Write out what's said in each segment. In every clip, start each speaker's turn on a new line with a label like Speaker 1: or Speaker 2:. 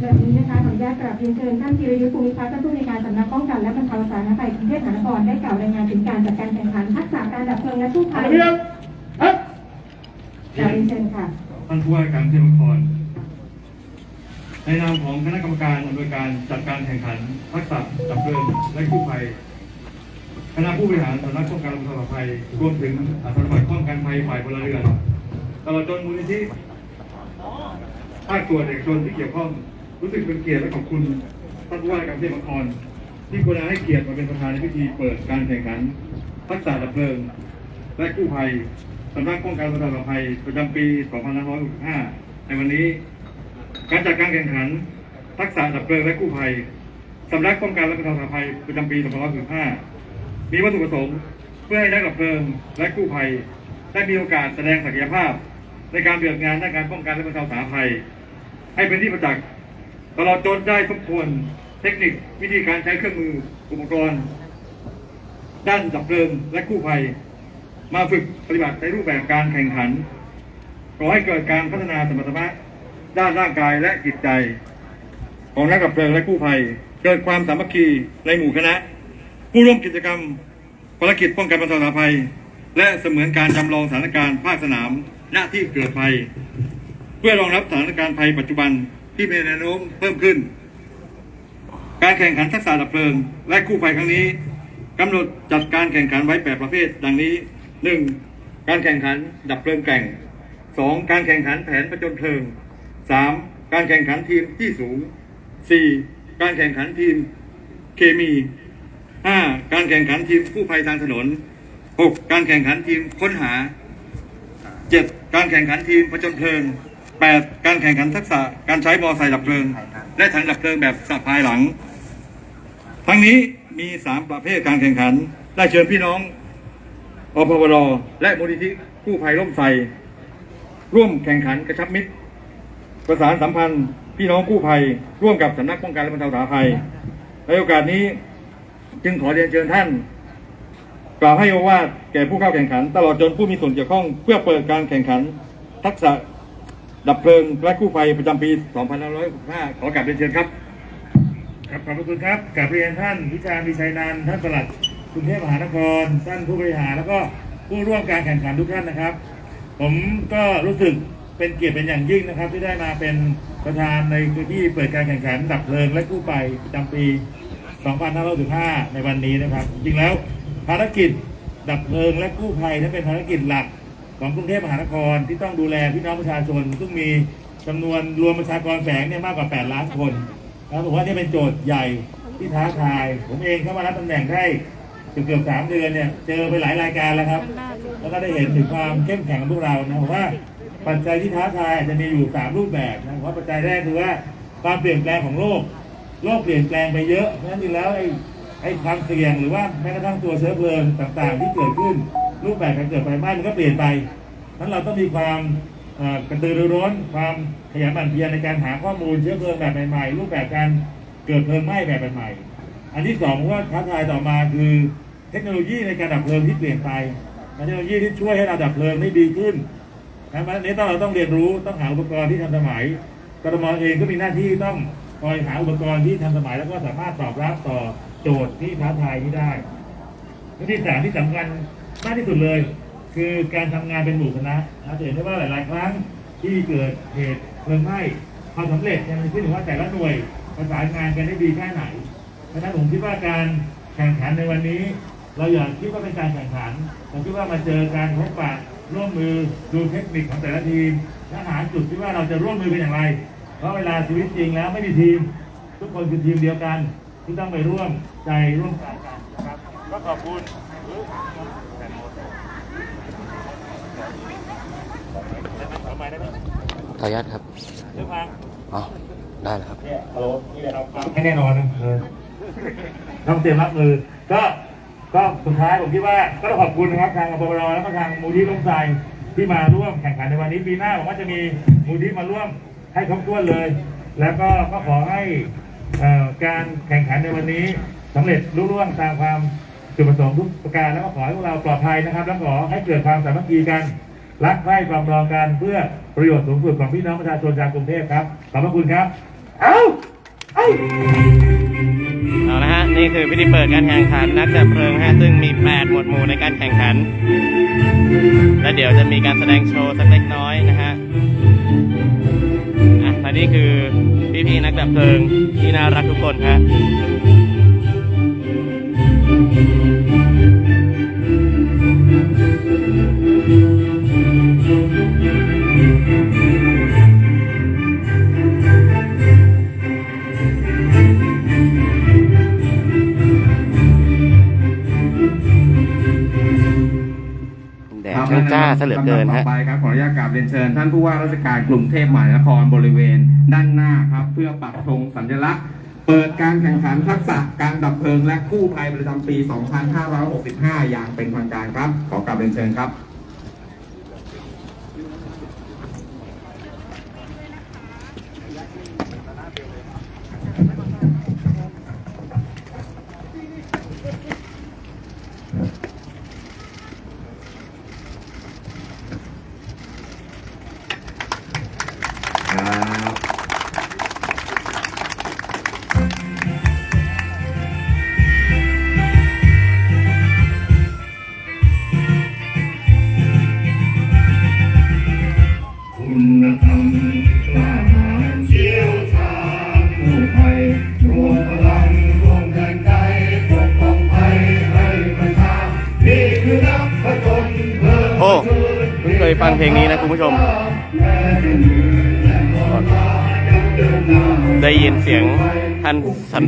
Speaker 1: แบบนี้นะคะขออนุญาตกราบเรียนเชิญท่านธีรยุทธ์ภูมิพัฒน์ท่านผู้ในวยการสำนักป้องกันและบรรเทาสาธารณภัยกรุงเทพมหานครได้กล่าวรายงานถึงการจัดการแข่งขันทักษะการดับเพลิงและกู้ภัย
Speaker 2: เรียบเอ๊ะ
Speaker 1: กราบเรียนเชิญค่ะ
Speaker 2: ท่านผู้ว่าการเทพนครในนามของคณะกรรมการอำนวยการจัดการแข่งขันทักษะดับเพลิงและกู้ภัยคณะผู้บริหารสำนักป้องกันและบรรเทาสาธารณภัยรวมถึงอาสาสมัครป้องกันภัยฝ่ายพลเรือน ตลอดจนมูลนิธิภาคส่วนเอกชนที่เกี่ยวข้องรู้สึกเป็นเกียรติและขอบคุณท่านผู้ว่าการเทพนครที่กรุณาให้เกียรติมาเป็นประธานในพิธีเปิดการแข่งขันทักษะดับเพลิง และกู้ภัยสำนักป้องกันและบรรเทาสาธารณภัยประจำปี 2565 ในวันนี้ การจัดการแข่งขันทักษะดับเพลิงและกู้ภัยสำนักป้องกันและบรรเทาสาภัยประจำปี 2565 มีวัตถุประสงค์เพื่อให้นักดับเพลิงและกู้ภัยได้มีโอกาสแสดงศักยภาพ ในการปฏิบัติงานด้านการป้องกันและบรรเทาสาธารณภัย ให้เป็นที่ประจักษ์ตลอดจนได้ทบทวนเทคนิควิธีการใช้เครื่องมืออุปกรณ์ ด้านดับเพลิงและกู้ภัย มาฝึกปฏิบัติในรูปแบบการแข่งขันก่อให้เกิดการพัฒนาสมรรถนะด้านร่างกายและจิตใจ ของนักดับเพลิงและกู้ภัย เกิดความสามัคคีในหมู่คณะ ผู้ร่วมกิจกรรมภารกิจป้องกันบรรเทาสาธารณภัย และเสมือนการจำลองสถานการณ์ภาคสนาม ณที่เกิดภัย เพื่อรองรับสถานการณ์ภัยปัจจุบันที่มีแนวโน้มเพิ่มขึ้น การแข่งขันทักษะดับเพลิง และกู้ภัยครั้งนี้กำหนดจัดการแข่งขันไว้8ประเภท ดังนี้ 1. การแข่งขันดับเพลิงแกร่ง 2. การแข่งขันแผนประจนเพลิง 3. การแข่งขันทีมที่สูง 4. การแข่งขันทีมเคมี 5. การแข่งขันทีมกู้ภัยทางถนน 6. การแข่งขันทีมค้นหา 7. การแข่งขันทีมประจนเพลิง 8. การแข่งขันทักษะการใช้มอไซค์ดับเพลิง และถังดับเพลิงแบบสะพายหลัง ทั้งนี้มี 3 ประเภทการแข่งขัน ได้เชิญพี่น้องอพวรและมูลนิธิกู้ภัยร่มไทรร่วมแข่งขันกระชับมิตร ประสานสัมพันธ์พี่น้องกู้ภัย ร่วมกับสำนักป้องกันและบรรเทาสาธารณภัยในโอกาสนี้จึงขอเรียนเชิญท่าน กล่าวให้โอวาทแก่ผู้เข้าแข่งขัน ตลอดจนผู้มีส่วนเกี่ยวข้องเพื่อเปิดการแข่งขัน ทักษะดับเพลิงและกู้ภัยประจำปี 2565 ขอกราบเรียนเชิญครับ
Speaker 3: ครับขอบพระคุณครับกราบเรียนท่านวิชามีชัยนันท์ท่านปลัดกรุงเทพมหานครท่านผู้บริหารแล้วก็ผู้ร่วมการแข่งขันทุกท่านนะครับ ผมก็รู้สึกเป็นเกียรติเป็นอย่างยิ่งนะครับ ที่ได้มาเป็นประธานในพื้นที่เปิดการแข่งขันดับเพลิงและกู้ภัยประจำปี 2565 ในวันนี้นะครับ จริงแล้ว ภารกิจดับเพลิงและกู้ภัยนั้นเป็นภารกิจหลักของกรุงเทพมหานครที่ต้องดูแลพี่น้องประชาชน ซึ่งมีจำนวนรวมประชากรแฝงเนี่ยมากกว่า 8 ล้านคนแล้วผมว่านี่เป็นโจทย์ใหญ่ที่ท้าทาย ผมเองเข้ามารับตำแหน่งได้เกือบเกือบสามเดือนเนี่ยเจอไปหลายรายการแล้วครับ แล้วก็ได้เห็นถึงความเข้มแข็งของพวกเรานะผมว่าปัจจัยที่ท้าทายจะมีอยู่สามรูปแบบนะผมว่าปัจจัยแรกคือว่าความเปลี่ยนแปลงของโลก โลกเปลี่ยนแปลงไปเยอะเพราะฉะนั้นจริงแล้วไอ้ ไอ้ความเสี่ยงหรือว่าแม้กระทั่งตัวเชื้อเพลิงต่างๆ ที่เกิดขึ้นรูปแบบการเกิดไฟไหม้มันก็เปลี่ยนไปนั้นเราต้องมีความกระตือรือร้น ความขยันหมั่นเพียรในการหาข้อมูลเชื้อเพลิงแบบใหม่ๆรูปแบบการเกิดเพลิงไหม้แบบใหม่ๆอันที่สองผมว่าท้าทายต่อมาคือเทคโนโลยีในการดับเพลิงที่เปลี่ยนไปเทคโนโลยีที่ช่วยให้เราดับเพลิงได้ดีขึ้นนะมันนี้ต้องเราต้องเรียนรู้ต้องหาอุปกรณ์ที่ทันสมัยกรมเองก็มีหน้าที่ต้องคอยหาอุปกรณ์ที่ทันสมัยแล้วก็สามารถตอบรับต่อ โจทย์ที่ท้าทายนี้ได้และที่สามที่สำคัญมากที่สุดเลย คือการทำงานเป็นหมู่คณะนะจะเห็นได้ว่าหลาย ๆ ครั้งที่เกิดเหตุเพลิงไหม้ความสำเร็จเนี่ยมันขึ้นอยู่ว่าแต่ละหน่วยประสานงานกันได้ดีแค่ไหนเพราะฉะนั้นผมคิดว่าการแข่งขันในวันนี้ เราอย่าคิดว่าเป็นการแข่งขันเราคิดว่ามาเจอการพบปะร่วมมือดูเทคนิคของแต่ละทีมและหาจุดที่ว่าเราจะร่วมมือกันอย่างไร เพราะเวลาชีวิตจริงแล้วไม่มีทีม ทุกคนคือทีมเดียวกัน ที่ต้องไปร่วมใจร่วมใจกันนะครับก็ขอบคุณทำไมได้ไหม
Speaker 4: ขออนุญาตครับ
Speaker 3: เรื่องฟัง
Speaker 4: อ๋อได้แล้วครับ
Speaker 3: เนี่ยฮัลโหลนี่แหละครับไม่แน่นอนนะเออต้องเตรียมรับมือ ก็ก็สุดท้ายผมคิดว่าก็ต้องขอบคุณนะครับทางอปปรแล้วก็ทางมูลที่ร่มใจที่มาร่วมแข่งขันในวันนี้ปีหน้าผมว่าจะมีมูลที่มาร่วมให้ครบถ้วนเลย แล้วก็ก็ขอให้เอ่อ การแข่งขันในวันนี้สำเร็จรุ่ร่วงตามความจุดประสงค์ทุกประการแล้วก็ขอให้พวกเราปลอดภัยนะครับ แล้วขอให้เกิดความสามัคคีกัน รักใคร่ปรองดองกันเพื่อประโยชน์สูงสุดของพี่น้องประชาชนชาวกรุงเทพครับขอบพระคุณครับ เอ้าเอา
Speaker 4: เอาละฮะนี่คือพิธีเปิดการแข่งขันนักดับเพลิงฮะซึ่งมี 8 หมวดหมู่ในการแข่งขัน และเดี๋ยวจะมีการแสดงโชว์สักเล็กน้อยนะฮะ นี่คือพี่ๆนักดับเพลิงที่น่ารักทุกคนฮะ แดดช่างจ้าซะเหลือเกิน
Speaker 5: ลำดับ
Speaker 4: ฮะ
Speaker 5: ต่อไปครับขออนุญาตกราบเรียนเชิญ ท่านผู้ว่าราชการกรุงเทพมหานครบริเวณ ด้านหน้าครับ เพื่อปักธงสัญลักษณ์ เปิดการแข่งขันทักษะการดับเพลิงและกู้ภัยประจำปี 2565 อย่างเป็นทางการครับ ขอกราบเรียนเชิญครับครับ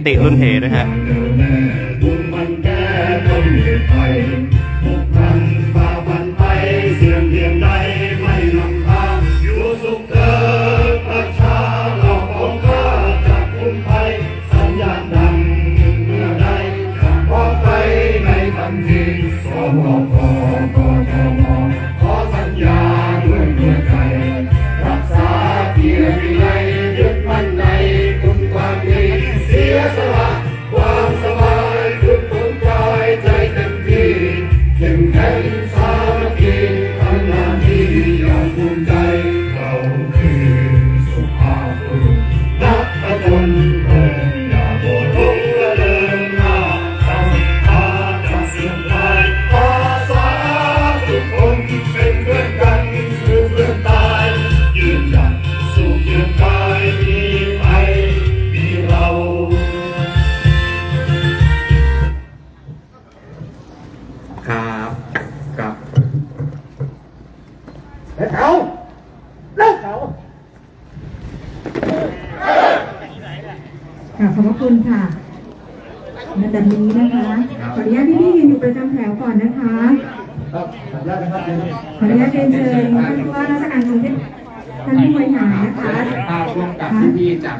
Speaker 4: ติรุ่นเฮด้วยฮะ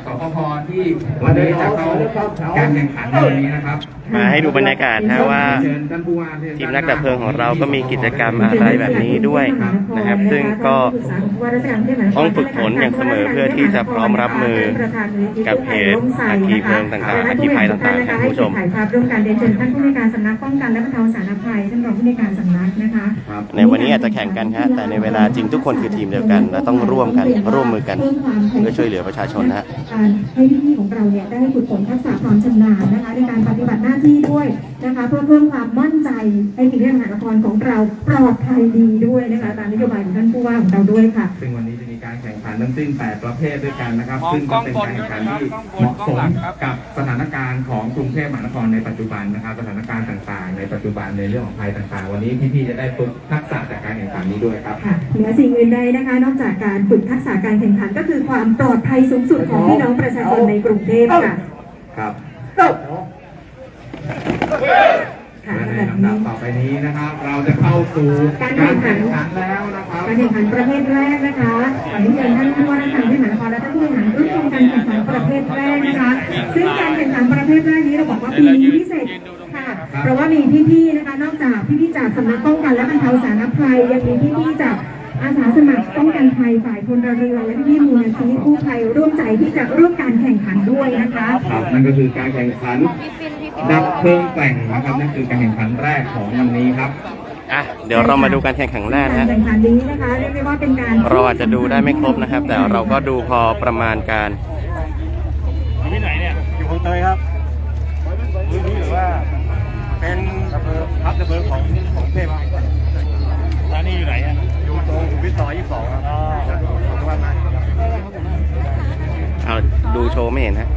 Speaker 6: สพพที่วันนี้จะเข้า
Speaker 1: การ
Speaker 5: แข่งขันในวันนี้นะครับ
Speaker 4: ให้ดูบรรยากาศนะว่า
Speaker 5: เชิญท่านผู้ว่า
Speaker 4: ทีมนักดับเพลิงของเราก็มีกิจกรรมอะไรแบบนี้ด้วยนะครับ ซึ่งก็ต้องฝึกฝนอย่างเสมอเพื่อที่จะพร้อมรับมือกับเหตุอัคคีเพลิงต่างๆอัคคีภัยต่างๆครับคุณผู้ชม
Speaker 1: ถ่ายภาพร่วมกันเรียนเชิญท่านผู้ในวยการสำนักป้องกันและบรรเทาสาธารณภัยท่านรองผู้ในวยการสำนักนะคะ
Speaker 5: ครับ
Speaker 4: ในวันนี้อาจจะแข่งกันฮะแต่ในเวลาจริงทุกคนคือทีมเดียวกัน และต้องร่วมกันร่วมมือกันเพื่อช่วยเหลือประชาชนนะฮะ
Speaker 1: การให้พี่ๆของเราเนี่ยได้ฝึกฝนทักษะความชำนาญนะคะในการปฏิบัติหน้าที่ด้วยนะคะเพื่อเพิ่มความมั่นใจให้ทีมเรือมหานครของเราปลอดภัยดีด้วยนะคะตามนโยบายของท่านผู้ว่าของเราด้วยค่ะ
Speaker 5: ซึ่งวันนี้จะมีการแข่งขันทั้งสิ้น 8 ประเภทด้วยกันนะครับ ซึ่งก็เป็นการแข่งขันที่เหมาะสมกับสถานการณ์ของกรุงเทพมหานครในปัจจุบันนะครับสถานการณ์ต่างๆ ในปัจจุบันในเรื่องของภัยต่างๆ วันนี้พี่ๆจะได้ฝึกทักษะจากการแข่งขันนี้ด้วยครับ
Speaker 1: ค่ะเหนือสิ่งอื่นใดนะคะ นอกจากการฝึกทักษะการแข่งขันก็คือความปลอดภัยสูงสุดของพี่น้องประชาชนในกรุงเทพค่ะ
Speaker 5: ครับ
Speaker 1: ค่ะ
Speaker 5: และ ใน
Speaker 1: แบบ
Speaker 5: ลำดั
Speaker 1: นี้
Speaker 5: บต่อไปนี้นะครับ เราจะเข้าสู่
Speaker 1: การแข่งขัน
Speaker 5: ขันแล้วนะครับ
Speaker 1: การแข่งขันประเภทแรกนะคะขอเรียนท่านผู้ว่าราชการที่มหานครและท่านผู้บริหารร่วมชมการแข่งขันประเภทแรกนะคะ ซึ่งการแข่งขันประเภทแรกนี้เราบอกว่าปีนี้พิเศษค่ะ เพราะว่ามีพี่ๆนะคะ นอกจากพี่ๆจากสำนักป้องกันและบรรเทาสาธารณภัยยังมีพี่ๆจากอาสาสมัครป้องกันภัยฝ่ายพลเรือนและพี่ๆมูลนิธิกู้ภัยร่วมใจที่จะร่วมการแข่งขันด้วยนะคะ
Speaker 5: ครับนั่นก็คือการแข่งขัน ดับเพลิงแกล่งนะครับนั่นคือการแข่งขันแรกของวันนี้ครับ
Speaker 4: อะเดี๋ยวเรามาดูการแข่งขันแรก
Speaker 1: การ
Speaker 4: นะฮะ
Speaker 1: แข่งขันนี้นะคะเรียกได้ว่าเป็นการ
Speaker 4: เราอาจจะดูได้ไม่ครบนะครับ แต่เราก็ดูพอประมาณการ
Speaker 3: อยู่ที่ไหนเนี่ย
Speaker 2: อยู่คลองเตยครับพื้นที่หรือว่าเป็นอำเภอพักอำเภอของของเทพครับ
Speaker 3: ร้านนี้อยู่ไหนอะ
Speaker 2: อยู่ตรงสุขุมวิทซอยยี่สิบสองครับ
Speaker 3: อ๋อ
Speaker 2: ของบ้านนายครับ
Speaker 4: เอาดูโชว์ไม่เห็นฮะ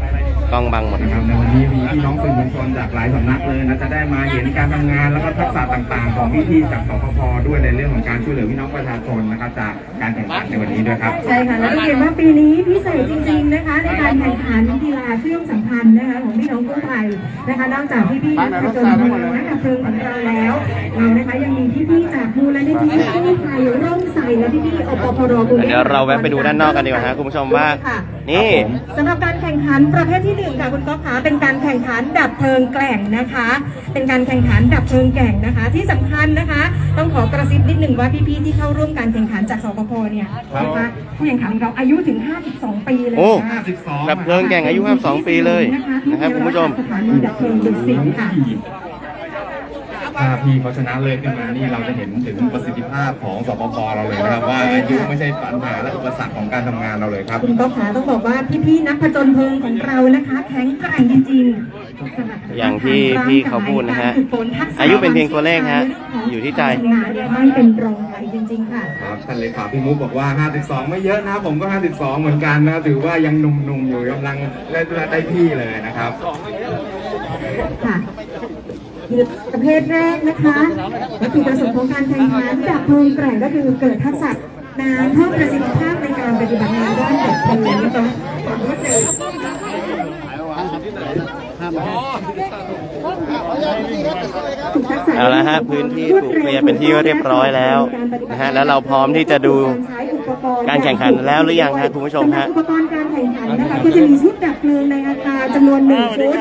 Speaker 4: กล้องบังหมด
Speaker 5: นะครับในวันนี้มีพี่น้องสื่อมวลชนจากหลายสำนักเลยนะจะได้มาเห็นการทำงานแล้วก็ทักษะต่างๆ ของพี่ๆจากสพพด้วยในเรื่องของการช่วยเหลือพี่น้องประชาชนนะครับจากการแข่งขันในวันนี้ด้วยครับ
Speaker 1: ใช่ค่ะแล้วต้องเห็นว่าปีนี้พิเศษจริง ๆนะคะ ในการแข่งขันกีฬาเชื่อมสัมพันธ์นะคะของพี่น้องกู้ภัยนะคะนอกจากพี่ๆนักผจญเพลิงนักดับเพลิงของเราแล้วเรานะคะยังมีพี่ๆจากมูลนิธิกู้ภัยร่มใสและพี่ๆอปพรกรุงทพ
Speaker 4: เดี๋ยวเราแวะไปดูด้านนอกกันดีกว่าฮะคุณผู้ชมว่า
Speaker 1: ค่ะ
Speaker 4: นี่
Speaker 1: สำหรับการแข่งขันประเภทที่หนึ่งค่ะคุณก๊อฟคะเป็นการแข่งขันดับเพลิงแกล่งนะคะ เป็นการแข่งขันดับเพลิงแกล่งนะคะ ที่สำคัญนะคะ ต้องขอกระซิบนิดหนึ่งว่าพี่ๆที่เข้าร่วมการแข่งขันจากสปพเนี่ยนะคะผู้แข่งขันของเราอายุถึง 52 ปีเลย
Speaker 4: โอ้
Speaker 1: ค่ะ
Speaker 5: 52
Speaker 4: ดับเพลิงแก่งอายุ 52 ปีเลยนะครับคุณผู้ชม
Speaker 1: สถานีดับเพลิงดุสิตค่ะ
Speaker 5: ถ้าพี่เขาชนะเลิศขึ้นมานี่เราจะเห็นถึงประสิทธิภาพของสปปเราเลยนะครับ ว่าอายุไม่ใช่ปัญหาและอุปสรรคของการทำงานเราเลยครับ
Speaker 1: คุณก๊อฟขาต้องบอกว่าพี่ๆนักผจญเพลิงของเรานะคะ แข็งแกร่งจริงๆสำหรับ
Speaker 4: อย่างที่พี่เขาพูดนะฮะ
Speaker 1: การฝึกฝนทักษะ
Speaker 4: อายุเป็นเพียงตัวเลขฮะอยู่ที่ใจ
Speaker 1: งานเนี่ยไม่เป็นรองใครจริง ๆ ค่ะ
Speaker 5: ครับท่านเลขาพี่มุกบอกว่า 52 ไม่เยอะนะผมก็ 52 เหมือนกันนะถือว่ายังหนุ่มๆอยู่กำลังได้ได้ที่เลยนะครับ
Speaker 1: ค่ะ ประเภทแรกนะคะวัตถุประสงค์ของการแข่งขันดับเพลิงแกร่งก็คือเกิดทักษะงานเพิ่มประสิทธิภาพในการปฏิบัติงานด้านดับเพลิงนะคะฝึกทักษ
Speaker 4: เอาละฮะพื้นที่ถูกเคลียร์เป็นที่เรียบร้อยแล้วนะฮะแล้วเราพร้อมที่จะดูการแข่งขันแล้วหรือยังฮะคุณผู้ชมฮะ
Speaker 1: อุปกรณ์การแข่งขันนะคะก็จะมีชุดดับเพลิงในอาคารจำนวนหนึ่งชุด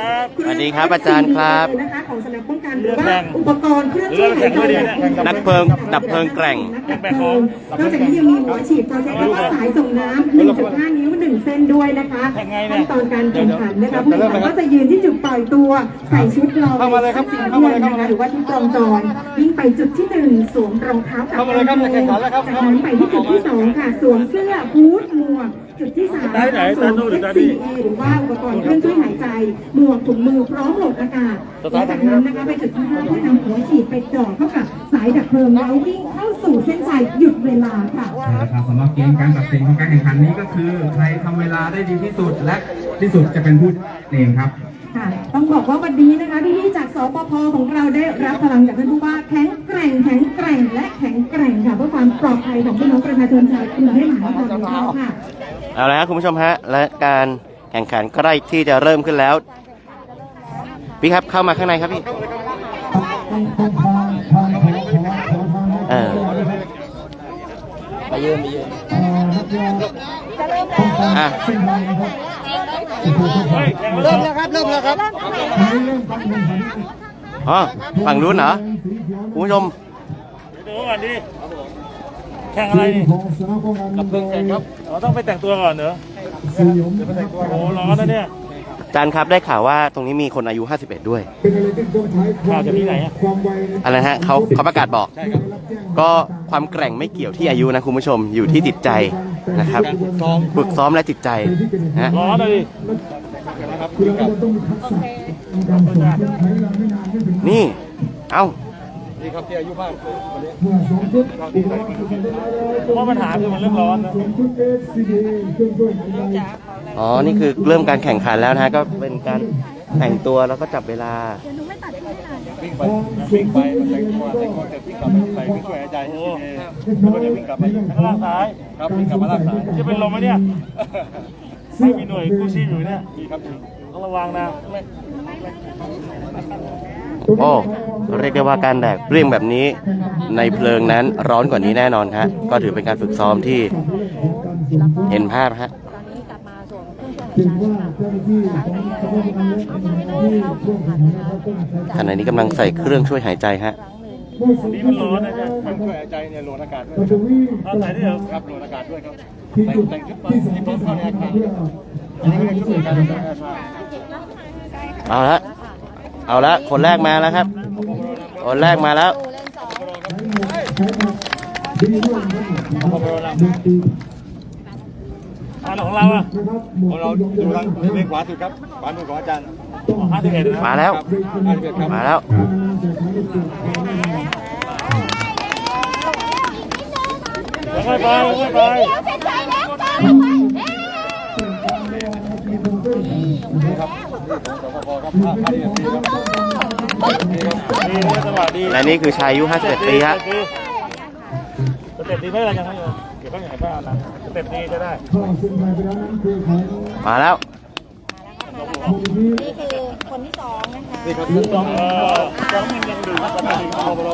Speaker 4: สวัสดีครับอาจารย์ครับ
Speaker 1: นะคะของสำนักป้อง กันหรือว่าอุปกรณ์เครื่องช่วยหายใจแบบ
Speaker 4: นักเพลิงดับเพลิงแกร่ง
Speaker 1: นักดับเพลิงนอกจากนี้ยังมีหัวฉีดโปรเจคเตอร์สายส่งน้ำ1.5นิ้ว1เส้นด้วยนะคะขั้นตอนการแข่งขันนะคะผู้แข่งขันก็จะยืนที่จุดปล่อยตัวใส่ชุดรองชุดสีน้ำเงินนะคะหรือว่าชุดรองจรวิ่งไปจุดที่หนึ่งสวมรองเท้ากับกางเกงจากนั้นไปที่จุดที่สองค่ะสวมเสื้อฮู้ดหมวก จุดที่สามสวม F4A หรือว่าอุปกรณ์เครื่องช่วยหายใจหมวกถุงมือพร้อมโหลดอากาศและจากนั้นนะคะไปจุดที่ห้าก็นำหัวฉีดไปจ่อเข้ากับสายดับเพลิงแล้ววิ่งเข้าสู่เส้นชัยหยุดเวลาค่ะ
Speaker 5: นะครับสำหรับเกมการตัดสินของการแข่งขันนี้ก็คือใครทำเวลาได้ดีที่สุดและที่สุดจะเป็นผู้เองครับ
Speaker 1: ค่ะต้องบอกว่าวันนี้นะคะพี่ๆจากสปพของเราได้รับพลังจากท่านผู้ว่าแข็งแกร่งแข็งแกร่งและแข็งแกร่งค่ะเพื่อความปลอดภัยของพี่น้องประชาชนชาวกรุงเทพมหานครของเราค่ะ
Speaker 4: เอาละครับคุณผู้ชมฮะและการแข่งขันใกล้ที่จะเริ่มขึ้นแล้วพี่ครับเข้ามาข้างในครับพี่เออมาเยืนมาเยืนอะ
Speaker 3: เริ่มแล้วครับเริ่มแล้วครับ
Speaker 4: อ๋อฝั่งนู้นเหรอคุณผู้ชม
Speaker 3: ดูก่อนดิ แข่งอะไรนี่กับเพิ่งแข่งครับอ๋อต้องไปแต่งตัวก่อนเหรอโอ้โหร้อนนะเนี่ย
Speaker 4: อาจารย์ครับได้ข่าวว่าตรงนี้มีคนอายุ 51 ด้วย
Speaker 3: ข่าวจากที่ไหนอะ
Speaker 4: อะไรนะฮะเขาเขาประกาศบอก ก็ความแกร่งไม่เกี่ยวที่อายุนะคุณผู้ชมอยู่ที่จิตใจนะครับฝึกซ้อมและจิตใจนะ
Speaker 3: ร้อนเลยดิ
Speaker 4: นี่ เอ้า
Speaker 3: เพราะปัญหาคือมันเรื่องร้อนนะ
Speaker 4: อ๋อ นี่คือเริ่มการแข่งขันแล้วนะฮะ ก็เป็นการแต่งตัวแล้วก็จับเวลา
Speaker 2: วิ่งไปวิ่งไปแต่งตัวแต่งตัวเสร็จวิ่งกลับไปใส่เครื่องช่วยหายใจโอ้แล้วก็จะวิ่งกลับมาอีก
Speaker 3: ข้างล่างซ้าย
Speaker 2: ครับวิ่งกลับมาลากสาย
Speaker 3: จะเป็นลมไหมเนี่ยไม่มีหน่วยกู้ชีพอยู่เนี่ย
Speaker 2: ดีครับดี
Speaker 3: ต้องระวังนะ
Speaker 4: โอ้เรียกได้ว่าการแดกเปรี้ยงแบบนี้ในเพลิงนั้นร้อนกว่านี้แน่นอนครับก็ถือเป็นการฝึกซ้อมที่เห็นภาพฮะขณะนี้กำลังใส่เครื่องช่วยหายใจฮะ
Speaker 3: นี่มันร้อนนะเนี่ย
Speaker 2: เครื่องช่วยหายใจเนี่ยโหลดอากาศด้วย
Speaker 3: เอาใส่ได้เหรอ
Speaker 2: ครับโหลดอากาศด้วยครับแต่งแต่งชุดมาที่ต้นเข้าในอาคารอันนี้ก็เป็นชุดในการทำงานอาคาร
Speaker 4: เอาละ เอาละคนแรกมาแล้วครับ คนแรกมาแล้ว
Speaker 3: อันของเราอะ
Speaker 2: ของเราดูทางเลนขวาสุดครับขวามือของอาจารย์
Speaker 3: ห้าสิบเอ็ดนะ
Speaker 4: มาแล้ว
Speaker 2: ห้าสิบเอ็ดครับ
Speaker 4: มาแล้ว
Speaker 3: แล้ว ค่อยไปแล้วค่อยไปดีนะจัง หวะดี
Speaker 4: และนี่คือชายอายุ 51 ปีฮะ
Speaker 3: สเต็ปดีไม่เป็นไรยังไงอยู่เก็บไว้อย่างไรบ้างนะสเต็ปดีจะได้
Speaker 4: มาแล้ว
Speaker 7: นี่คือคนที่สองนะคะ
Speaker 3: สองเออสองมันยังดีนะประมาณนี้เอาไปเรา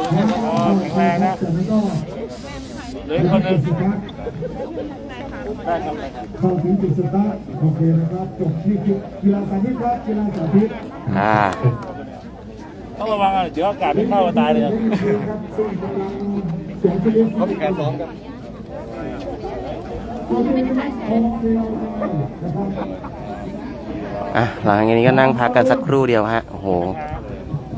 Speaker 3: แข็งแรงนะ เหลือคนหนึงได้ครับ
Speaker 8: เข้าถึงจุดสตาร์ทโอเคนะครับจบที่กีฬาสาธิตครับกีฬาสาธิต
Speaker 4: อ่า
Speaker 3: ต้องระวังอะเดี๋ยวอากาศไม่เข้าตายเลย
Speaker 8: ครับซึ่งกำลังเสียชีวิต
Speaker 2: เขามีการซ้อมครั
Speaker 8: น
Speaker 4: อะหลังจากนี้ก็นั่งพักกันสักครู่เดียวฮะ โอ้โห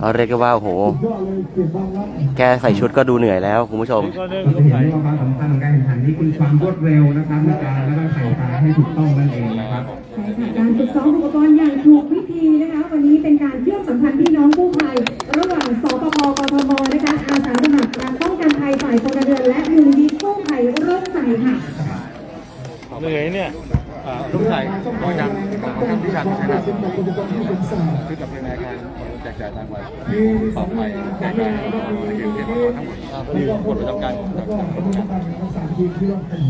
Speaker 4: เราเรียกได้ว่าโอ้โห
Speaker 8: ยอดเลยเก่งมากครับ
Speaker 4: แกใส่ชุดก็ดูเหนื่อยแล้วคุณผู้ชม
Speaker 3: อีกคนหนึง
Speaker 5: เรา
Speaker 3: ลู
Speaker 5: จะ
Speaker 3: ก
Speaker 5: เห็
Speaker 3: ไข่
Speaker 5: นว่าความสำคัญของการแข่งขันนี้คือความรวดเร็วนะครับในการและก็ใส่ตาให้ถูกต้องนั่นเองนะครับ
Speaker 1: ใช่ค่ะการฝึกซ้อมอุปกรณ์อย่างถูกวิธีนะคะ วันนี้เป็นการเชื่อมสัมพันธ์พี่น้องกู้ภัยระหว่างสปปกทมนะคะอาสาสมัครการป้องกันภัยฝ่ายพลเรือนและมูลนิธิกู้ภัยร่มใส่ค่ะ
Speaker 3: เหนื่อยเนี่ย
Speaker 2: ลูกชายก็ยังของท่านพิชันใช่ไหมครับ
Speaker 8: เป็นอุปกรณ์ที่เป็นสาย
Speaker 2: คือกับใน การแจกจ่ายทางไว้
Speaker 8: มี
Speaker 2: ต่อไปแจกจ่ายในเขตเทศบาลทั้งหมดที่กฎประจำการ
Speaker 8: แล้วก็คณะกรรมการของสามทีมที่ร่วมกัน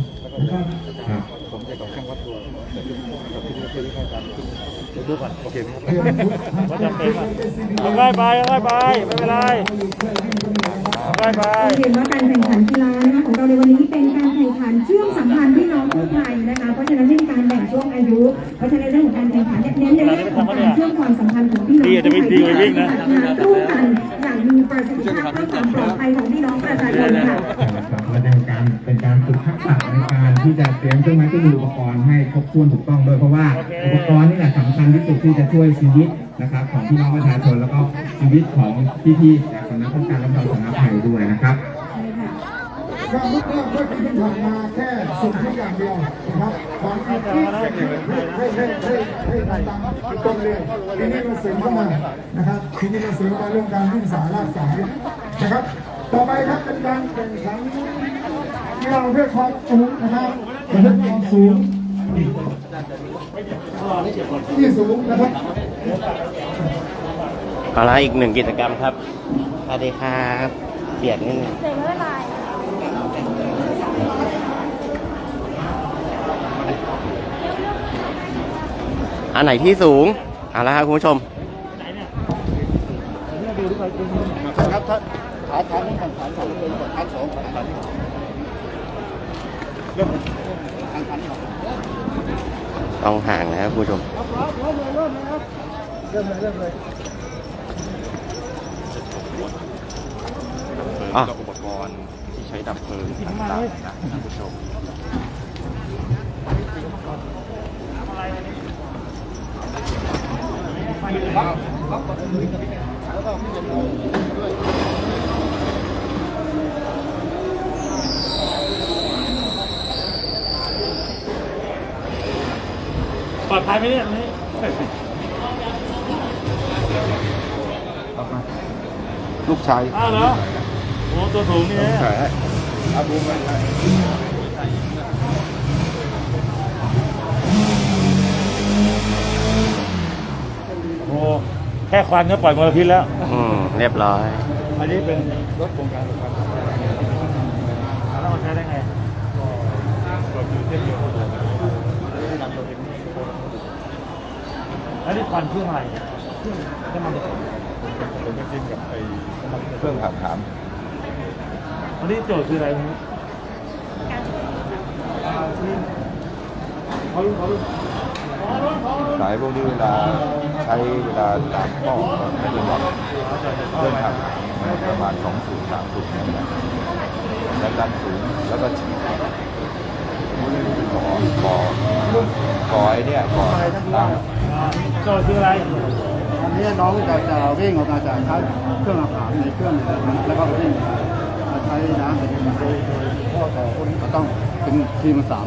Speaker 8: นะครับ
Speaker 2: ผมจะกับเครื่องวัดตัวกับที่นี่คือที่การดูก่อนโอเคไหมครับ
Speaker 3: ว่าจำเป็นอะเอาค่อยไปเอาค่อยไปไม่เป็นไรเอาค่อยไป
Speaker 1: เราเห็นว่าการแข่งขันกีฬานะคะของเราในวันนี้เป็นการ แข่งขันเชื่อมสัมพันธ์พี่น้องกู้ภัยนะคะ เพราะฉะนั้นไม่มีการแบ่งช่วงอายุ เพราะฉะนั้นเรื่องของการแข่งขันเนี่ยเน้นในเรื่องของการเชื่อมความสัมพันธ์ของพี่น้องกู้ภัยที่ร่วมกันอย่างมีประสิทธิภาพเพื่อความปลอดภัยของพี่น้องประชาชนค่ะ
Speaker 5: ครับและเป็นการเป็นการฝึกทักษะในการที่จะเตรียมเครื่องไม้เครื่องมืออุปกรณ์ให้ครบถ้วนถูกต้องด้วยเพราะว่าอุปกรณ์นี่แหละสำคัญที่สุดที่จะช่วยชีวิตนะครับของพี่น้องประชาชนแล้วก็ชีวิตของพี่ๆจากสำนักป้องกันและบรรเทาสาธารณภัยด้วยนะครับ
Speaker 8: การลุกเริ่มเพื่อที่ผ่านมาแค่ส่งที่อย่างเดียวนะครับบางทีที่ให้ให้ให้ให้ให้ตามต้นเรื่องทีนี้เราเสริมเข้ามานะครับทีนี้เราเสริมเข้ามาเรื่องการวิ่งสายลากสายนะครับ ต่อไปครับเป็นการแข่งขันกีฬาประเภทความสูงนะครับประเภทความสูงที่สูงนะครับ
Speaker 4: เอาละอีกหนึ่งกิจกรรมครับสวัสดีครับเบียดนิดนึง
Speaker 7: อั
Speaker 4: นไหนที่สูงเอาละครับคุณผู้ชม
Speaker 2: ครับถ้าขาทางทางฐานสองเป็นฐานสองฐานที่เริ่มทางฐานที่
Speaker 4: ต้องห่างนะครับคุณผู้ชมอะอุปกรณ์ที่ใช้ดับเพลิงต่างๆนะท่านผู้ชม
Speaker 3: ปลอดภัยไหมเนี่ยตรงนี้
Speaker 2: ลูกชาย
Speaker 3: อ้าวเหรอโอ้ตัวสูงนี่นะ
Speaker 2: ใช่อาบูมัน
Speaker 3: โแค่ควันก็ปล่อยมลพิษแล้ว
Speaker 4: อืมเรียบร้อย
Speaker 2: อันนี้เป็นรถโครงการประกัน
Speaker 3: แล้วมันใช้ได้ไง
Speaker 2: ก็คือเทียบเดียวกันเลยนำตัวเอง
Speaker 3: แล้วนี่ควันเครื่องอะไรเครื่องน้ำมันจะ
Speaker 2: เป็นจริงกับไอ้เครื่องถามถาม
Speaker 3: วันนี้โจทย์คืออะไรวันนี้เขารู้เขารู้
Speaker 2: สายพวกนี้เวลาใช้เวลาตามข้อไม่ระวังเรื่องทางประมาณ2 0 3 0นั่นแหละแรงดันสูงแล้วก็ฉีดก่อก่อก่อไอเนี่ยก่อตั้ง
Speaker 3: โจทย์คืออะไร
Speaker 9: อันนี้น้องจะจะวิ่งออกมาจากใช้เครื่องอาหารในเครื่องแล้วก็วิ่งมาช้น้ำเป็นโดยโดยพ่อต่อคนก็ต้องเป็นทีมสาม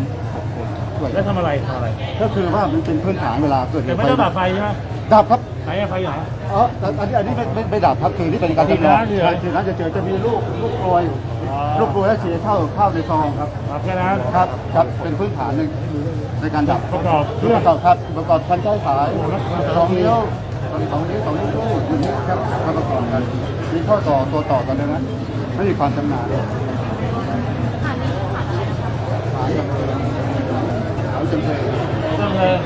Speaker 9: คนช่วย
Speaker 3: แล้วทำอะไรทำอะไร
Speaker 9: ก็คือว่ามันเป็นพื้นฐานเวลาเกิดเห
Speaker 3: แต่
Speaker 9: ตุ
Speaker 3: ไม่ต้องดับไฟใช่ไหม
Speaker 9: ดับครับ
Speaker 3: ไหนอะไฟอยู่ไหน
Speaker 9: อ๋อแต่อันนี้อันนี้ไม่ไม่ไม่ดับครับคือนี่เป็นการทดลอง
Speaker 3: ที่ร้านเหรอ
Speaker 9: ที่ร้านจะเจอจะมีลูกลูกโรย
Speaker 3: อ๋อ
Speaker 9: ลูกโรยและเสียเข้าเข้าในซองครับ
Speaker 3: ดับแค่นั้น
Speaker 9: ครับครับเป็นพื้นฐานหนึ่งในการดับ
Speaker 3: ประกอบเค
Speaker 9: เครื่
Speaker 3: รื่
Speaker 9: อ
Speaker 3: องง
Speaker 9: ประกอบครับประกอบคันใช้สายสองนิ้วสองนิ้วสองนิ้วลูกอย่างนี้ครับมาประกอบกันมีข้อต่อตัวต่อกันเลยนะไม่มีความชำนาญฐาน จำเป็นฐานจำเป็น
Speaker 3: ต้องเลย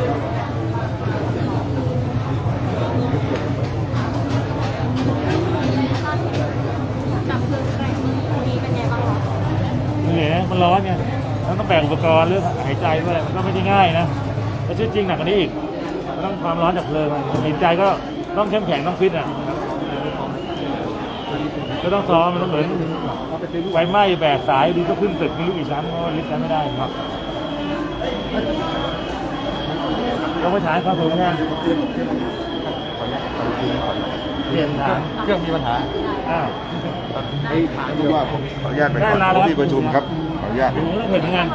Speaker 3: นี่ไงมันร้อนไงมันต้องแบ่งอุปกรณ์เรื่องหายใจด้วยมันก็ไม่ได้ง่ายนะแต่ชีวิตจริงหนักกว่านี้อีกต้องความร้อนจากเพลิงหายใจก็ต้องเข้มแข็งต้องฟิตอะก็ต้องซ้อมมันต้องเหมือนไฟไหม้แบกสายดูก็ขึ้นตึกไม่รู้กี่ชั้นเพราะลิฟต์ชั้ไม่ได้ครับ ต้องไปถ่ายความสูงแทนเปลี่ยนฐาน
Speaker 9: เครื่องมีปัญหา
Speaker 3: อ้าว
Speaker 9: ไอ้ฐานที่ว่าผมขออนุญาตไปก่อน
Speaker 3: ได้ลาแล้ว
Speaker 9: ที่ประชุมครับขออนุญาต
Speaker 3: ถึงเรื่องเห็นเหมือนกัน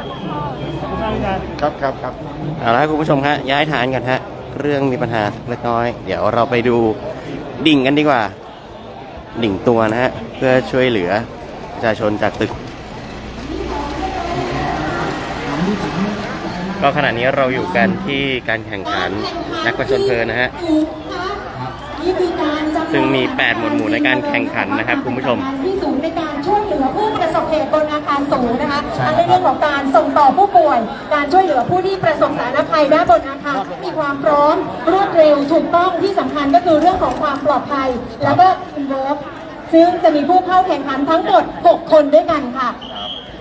Speaker 3: ขอบคุณมากพี่ชาย
Speaker 9: ครับครับครับ
Speaker 4: เอาละครับคุณผู้ชมฮะย้ายฐานกันฮะเรื่องมีปัญหาเล็กน้อย เดี๋ยวเราไปดูดิ่งกันดีกว่า ดิ่งตัวนะฮะเพื่อช่วยเหลือประชาชนจากตึก ก็ขณะนี้เราอยู่กันที่การแข่งขันนักประชนเพลินนะฮะซึ่งมี 8 หมวดหมู่ในการแข่งขันนะครับคุณผู้ชม
Speaker 1: ที่สูงในการช่วยเหลือผู้ประสบเหตุบนอาคารสูงนะคะทั้งในเรื่องของการส่งต่อผู้ป่วย การช่วยเหลือผู้ที่ประสบสาธารณภัยด้านบนอาคารที่มีความพร้อมรวดเร็วถูกต้องที่สำคัญก็คือเรื่องของความปลอดภัย แล้วก็อินเวิร์ซึ่งจะมีผู้เข้าแข่งขันทั้งหมด 6 คนด้วยกันค่ะ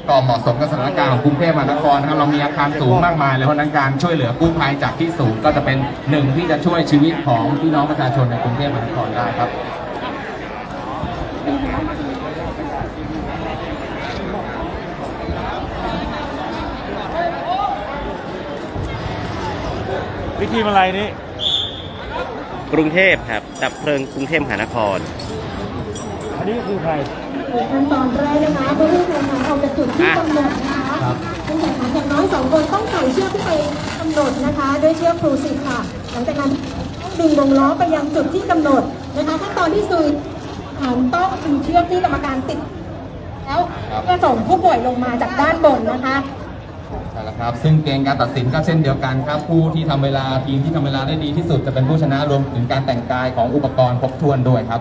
Speaker 5: ก็เหมาะสมกับสถานการณ์ของกรุงเทพมหานครนะครับเรามีอาคารสูงมากมายเลยเพราะฉะนั้นการช่วยเหลือกู้ภัยจากที่สูงก็จะเป็นหนึ่งที่จะช่วยชีวิตของพี่น้องประชาชนในกรุงเทพมหานครได้ครับ
Speaker 3: วิธีอะไรนี่
Speaker 4: กรุงเทพครับดับเพลิงกรุงเทพมหานคร
Speaker 3: อันนี้คือใคร
Speaker 1: ขั้นตอนแรกนะคะผู้ที่แข่งขันออกจากจุดที่กำหนดนะคะผู้แข่งขันอย่างน้อยสองคนต้องใส่เชือกที่ไปกำหนดนะคะ ด้วยเชือกครูสิบค่ะ หลังจากนั้นดึงวงล้อไปยังจุดที่กำหนดนะคะขั้นตอนที่สี่อ่านต้องดึงเชือกที่กรรมการติด แล้วเพื่อส่งผู้ป่วยลงมาจากด้านบนนะคะ
Speaker 5: ใช่แล้วครับ ซึ่งเกณฑ์การตัดสินก็เช่นเดียวกันครับ ผู้ที่ทำเวลาทีมที่ทำเวลาได้ดีที่สุดจะเป็นผู้ชนะรวมถึงการแต่งกายของอุปกรณ์ครบถ้วนด้วยครับ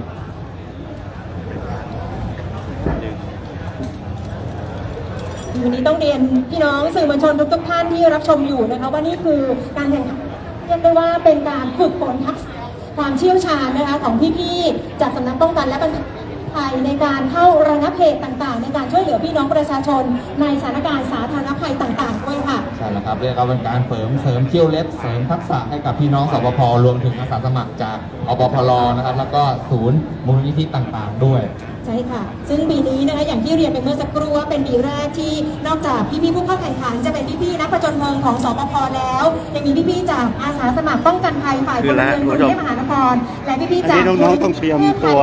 Speaker 1: วันนี้ต้องเรียนพี่น้องสื่อมวลชนทุกๆท่านที่รับชมอยู่นะคะว่านี่คือการแข่งขันเรียกได้ว่าเป็นการฝึกฝนทักษะความเชี่ยวชาญนะคะของพี่ๆจากสำนักป้องกันและบรรเทาภัยในการเข้าระงับเหตุต่างๆ ในการช่วยเหลือพี่น้องประชาชน ในสถานการณ์สาธารณภัยต่างๆด้วยค่ะ
Speaker 5: ใช่แล้วครับเรียกว่าเป็นการเสริมเสริมเที่ยวเล็บเสริมทักษะให้กับพี่น้องสปภรวมถึงอาสาสมัครจากอปพลนะครับ แล้วก็ศูนย์มูลนิธิต่างๆ ด้วย
Speaker 1: ใช่ค่ะ ซึ่งปีนี้นะคะอย่างที่เรียนไปเมื่อสักครู่ว่าเป็นปีแรกที่นอกจากพี่ๆผู้เข้าแข่งขันจะเป็นพี่ๆนักประจนเพลิงของสปภแล้วยังมีพี่ๆจากอาสาสมัครป้องกันภัยฝ่ายพลเรือนกรุงเทพมหานครและพี่ๆ
Speaker 9: อัน
Speaker 1: จาก
Speaker 9: นี้น้องๆต้องเตรียมตัว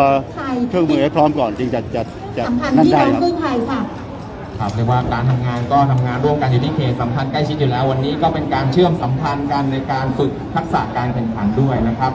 Speaker 9: เครื่องมือให้พร้อมก่อนจึงจะจะจะ
Speaker 1: สัมพันธ์
Speaker 9: นั่น
Speaker 1: พี่
Speaker 9: ได้
Speaker 1: น้อง
Speaker 9: ครับ
Speaker 1: กู้ภัยค่ะ
Speaker 5: ครับเรียกว่าการทำงานก็ทำงานร่วมกันอยู่ที่เขตสัมพันธ์ใกล้ชิดอยู่แล้ว วันนี้ก็เป็นการเชื่อมสัมพันธ์กันในการฝึกทักษะการแข่งขันด้วยนะครับ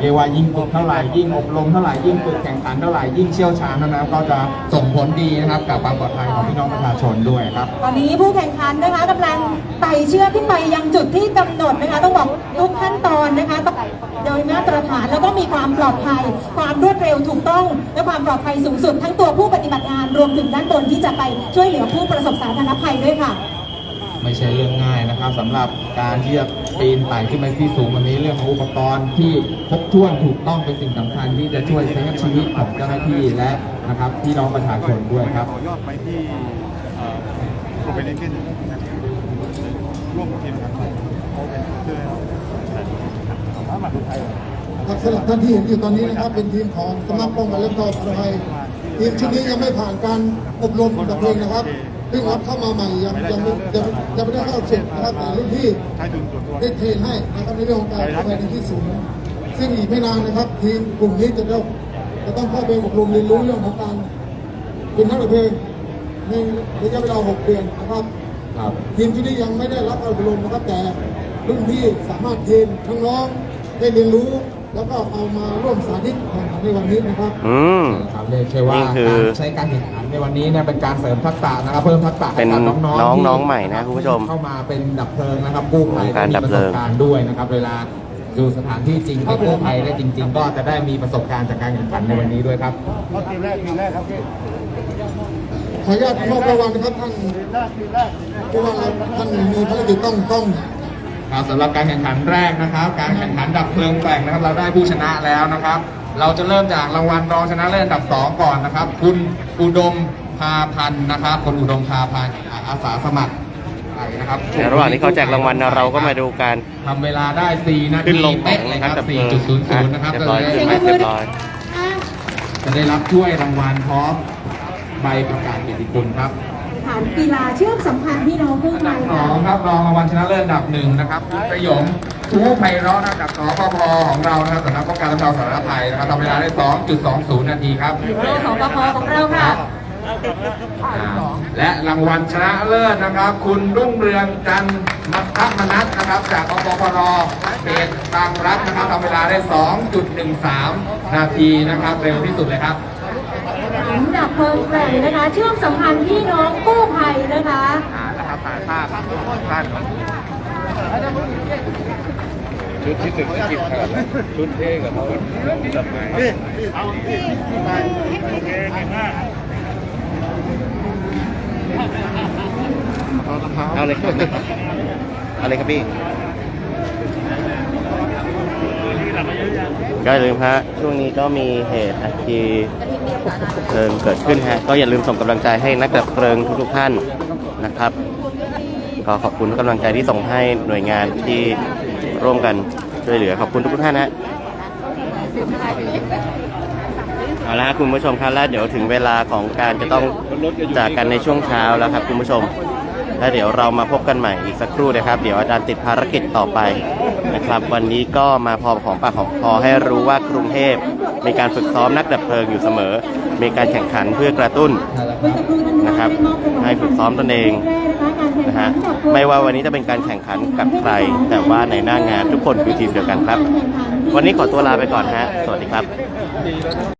Speaker 5: เรียกว่ายิ่งฝึกเท่าไหร่ยิ่งอบรมเท่าไหร่ยิ่งฝึกแข่งขันเท่าไหร่ยิ่งเชี่ยวชาญเท่านั้นก็จะส่งผลดีนะครับกับความปลอดภัยของพี่น้องประชาชนด้วยครับ
Speaker 1: ตอนนี้ผู้แข่งขันนะคะกำลังไต่เชือกขึ้นไปยังจุดที่กำหนดนะคะต้องบอกทุกขั้นตอนนะคะต้องโดยมาตรฐานแล้วก็มีความปลอดภัย ความรวดเร็วถูกต้อง และความปลอดภัยสูงสุด ทั้งตัวผู้ปฏิบัติงานรวมถึงด้านบนที่จะไปช่วยเหลือผู้ประสบสาธารณภัยด้วยค่ะ
Speaker 5: ไม่ใช่เรื่องง่ายนะครับสำหรับการที่จะปีนไต่ขึ้นไปที่สูงวันนี้เรื่องของอุปกรณ์ที่ครบถ้วนถูกต้องเป็นสิ่งสำคัญที่จะช่วยเซฟชีวิตของเจ้าหน้าที่และนะครับพี่น้องประชาชนด้วยครับ
Speaker 9: ขอยอดไปที่โคเปนเฮเกนร่วมกับทีมครับโอเคช่วย
Speaker 8: ครับสำหรับท่านที่เห็นอยู่ตอนนี้นะครับเป็นทีมของสำนักป้องกันและบรรเทาสาธารณภัยทีมชุดนี้ยังไม่ผ่านการอบรมดับเพลิงนะครับ เพิ่งรับเข้ามาใหม่ยังยังไม่ยังยังไม่ได้เข้าเสร็จนะครับแต่รุ่นพี่
Speaker 9: ใช้ทุนส่วนตัว
Speaker 8: ได้เทรนให้นะครับในเรื่องของการเข้าไปในที่สูงซึ่งอีกไม่นานนะครับ ทีมกลุ่มนี้จะต้องจะต้องเข้าไปอบรมเรียนรู้เรื่องของการเป็นนักดับเพลิงในระยะเวลา 6 เดือนนะครับ
Speaker 5: ครับ
Speaker 8: ทีมชุดนี้ยังไม่ได้รับการอบรมนะครับแต่รุ่นพี่สามารถเทรนน้องๆได้เรียนรู้ แล้วก็เอามาร่วมสาธิตแข่งขันในวันนี้นะครับ
Speaker 4: อืม
Speaker 5: ครับเรียกใช่ว่า
Speaker 4: นี่คือ
Speaker 5: การใช้การแข่งขันในวันนี้เนี่ยเป็นการเสริมทักษะนะครับเพิ่มทักษะให้
Speaker 4: เป็น
Speaker 5: กับน้องๆ
Speaker 4: น้อง
Speaker 5: ที่
Speaker 4: น้องใหม่นะคุณผู้ชม
Speaker 5: เข้ามาเป็นดับเพลิงนะครับกู้ภัย
Speaker 4: วงการดับเพลิง
Speaker 5: มีประสบการณ์ด้วยนะครับ เวลาดูสถานที่จริงไปกู้ภัยได้จริง ๆ ก็จะได้มีประสบการณ์จากการแข่งขันในวันนี้ด้วยครับ
Speaker 8: ขออนุญาตมอบรางวัลนะครับท่านผู้ว่าท่านมีภารกิจต้องต้อง
Speaker 5: ครับสำหรับการแข่งขันแรกนะครับ การแข่งขันดับเพลิงแต่งนะครับ เราได้ผู้ชนะแล้วนะครับ เราจะเริ่มจากรางวัลรองชนะเลิศอันดับ 2 ก่อนนะครับ คุณอุดมพาพันธ์นะครับคุณอุดมพาพันธ์อาสาสมัครไปนะครับ
Speaker 4: ในระหว่างที่เขาแจกรางวัลเราก็มาดูการ
Speaker 5: ทำเวลาได้ 4 นา
Speaker 4: ขึ้
Speaker 5: ที
Speaker 4: นลงขอ
Speaker 5: เป๊ะ
Speaker 4: ง
Speaker 5: เลยค
Speaker 4: นั
Speaker 5: รั
Speaker 4: กดั
Speaker 5: บ
Speaker 4: บเพลิงอะ
Speaker 5: 4.00นะครับ
Speaker 4: เรียบ
Speaker 5: ก็
Speaker 4: ร้อย
Speaker 5: เลย
Speaker 4: เรียบร้อย
Speaker 5: จะได้รับถ้วยรางวัลพร้อมใบประกาศเกียรติคุณครับ
Speaker 1: ฐานกีฬาเชื่อมสัมพันธ์พี่น้องกู้ภัย
Speaker 5: ส
Speaker 1: ค่ะ
Speaker 5: องครับรองรางวัลชนะเลิศอันดับหนึ่งนะครับคุณประยงชูไพเราะนะครับจากสปพของเรานะครับสำนักป้องกันและบรรเทาสาธารณภัยนะครับทำเวลาได้ 2.20 นาทีครับ
Speaker 1: ของปพของเราค่ะ
Speaker 5: อ่าและรางวัลชนะเลิศนะครับ คุณรุ่งเรืองจันทร์มัทมนัสนะครับ จากอปพรเขตบางรักนะครับทำเวลาได้ 2.13 นาทีนะครับ เร็วที่สุดเลยครับ
Speaker 1: ฐาน ดับเพลิงแกร่งนะคะ เชื่อมสัมพันธ์พี่น้องกู้ภัยนะคะ
Speaker 5: อ่านะครับถ่ายภาพท่าน
Speaker 9: ชุดที่หนึ่งที่กินขาดชุดเท่กับเขาจับไง
Speaker 3: โอเคเก่งมาก
Speaker 4: เอาเลยครับเอาเลยครับพี่ก็อย่าลืมฮะช่วงนี้ก็มีเหตุอัคคี เพลิงเกิดขึ้นฮะก็อย่าลืมส่งกำลังใจให้นักดับเพลิงทุกๆท่านนะครับก็ขอบคุณทุกกำลังใจที่ส่งให้หน่วยงานที่ร่วมกันช่วยเหลือขอบคุณทุกๆท่านนะเอาละครับคุณผู้ชมครับแล้วเดี๋ยวถึงเวลาของการจะต้องจากกันในช่วงเช้าแล้วครับคุณผู้ชม แล้วเดี๋ยวเรามาพบกันใหม่อีกสักครู่นะครับ เดี๋ยวอาจารย์ติดภารกิจต่อไปนะครับ วันนี้ก็มาพอของปากของพอให้รู้ว่ากรุงเทพมีการฝึกซ้อมนักดับเพลิงอยู่เสมอ มีการแข่งขันเพื่อกระตุ้นนะครับ ให้ฝึกซ้อมตนเองนะฮะไม่ว่าวันนี้จะเป็นการแข่งขันกับใคร แต่ว่าในหน้างานทุกคนคือทีมเดียวกันครับ วันนี้ขอตัวลาไปก่อนฮะ สวัสดีครับ